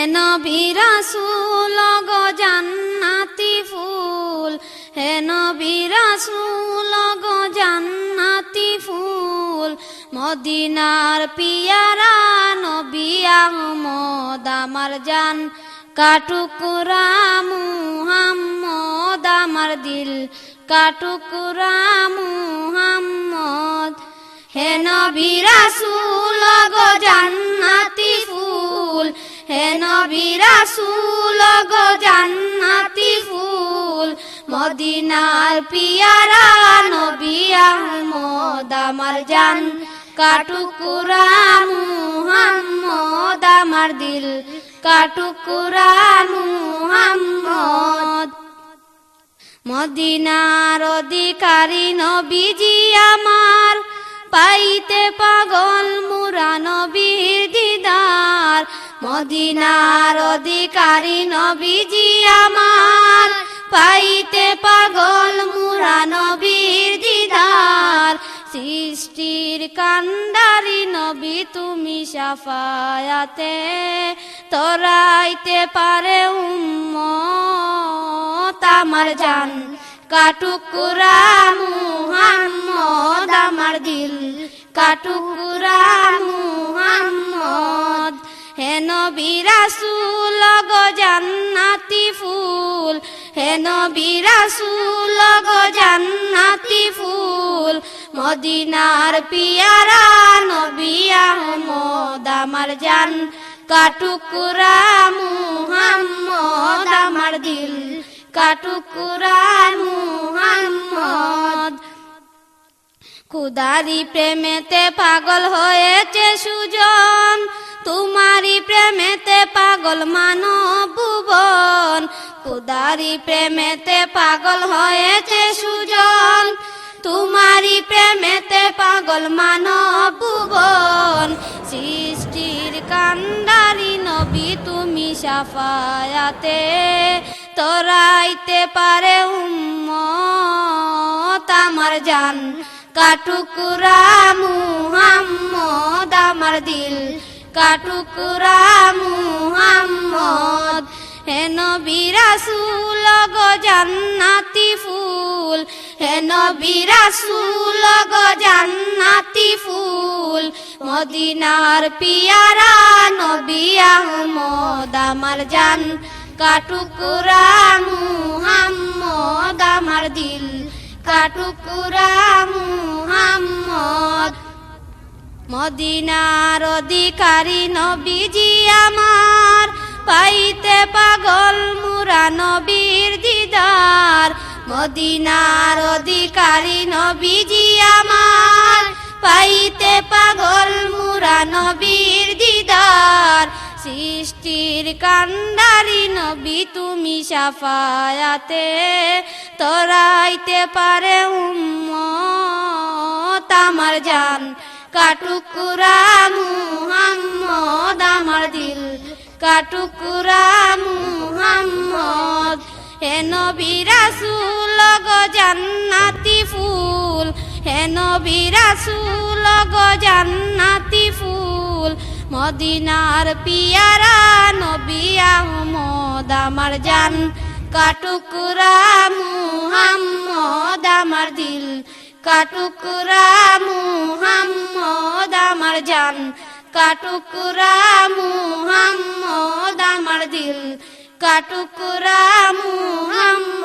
হেন বিরাসুল, গো জান্নাতি ফুল। হেন বিরাসুল, গো জান্নাতি ফুল। মদিনার পিয়ারা নবী আহমদ, আমার জান কাটুকুরা মুহাম্মদ, আমার দিল কাটুকুরা মুহাম্মদ। হে নবী রাসূল গো জান্নাতি হে নবী রাসূল গো জান্নাতি ফুল। মদিনার পিয়ারা নবী আহমদ, আমার জান কাটুকুরা মুহাম্মদ, আমার দিল কাটুকুরা মুহাম্মদ। মদিনার অধিকারী নবীজি আমার মদিনার অধিকারী নবীজি আমার, পাইতে পাগল মুরা নবীর দিদার। সৃষ্টির কান্ডারি নবী, তুমি সাফায়াতে তরাইতে পারে উম্মত। আমার জান কাটুকুরা মুহাম্মদ, আমার দিল কাটুকুরা মুহাম্মদ। হে নবী রাসূল, গো জান্নাতি ফুল। হে নবী রাসূল, গো জান্নাতি ফুল। মদিনার পিয়ারা নবী আহমদ, আমার জান কাটুকুরা মুহাম্মদ, আমার দিল কাটুকুরা মুহাম্মদ। কুদারি প্রেমেতে পাগল হয়েছে সুজন, তোমারি প্রেমেতে পাগল মানব ভুবন কুদারি প্রেমেতে পাগল হয়েছে সুজন। তোমারি প্রেমেতে পাগল মানব ভুবন সৃষ্টির কান্ডারি নবী, তুমি সাফায়াতে তরাইতে পারে উম্মত। আমার জান কাটুকুরা মুহাম্মদ। কাটুকুরা মুহাম্মদ। হে নবী রাসূল, গো জান্নাতি ফুল। হে নবী রাসূল, গো জান্নাতি ফুল। মদিনার পিয়ারা নবী আহমদ, আমার জান। কাটুকুরা মুহাম্মদ, আমার দিল। কাটুকুরা মুহাম্মদ। মদিনার অধিকারী নবীজি আমার, পাইতে পাগল মুরা নবীর দিদার। মদিনার অধিকারী নবীজি আমার, পাইতে পাগল মুরা নবীর দিদার। সৃষ্টির কান্ডারি নবী, তুমি সাফায়াতে তরাইতে পারে উম্মত আমার জান। কাটুকুরা মুহাম্মদ আমার দিল। কাটুকুরা মুহাম্মদ, হে নবী রাসূল, গো জান্নাতি ফুল। হে নবী রাসূল, গো জান্নাতি ফুল। মদিনার পিয়ারা নবী আহমদ আমার জান। কাটুকুরা মুহাম্মদ কাটুকুরা মুহাম্মদ আমার জান কাটুকুরা মুহাম্মদ আমার দিল কাটুকুরা মুহাম্মদ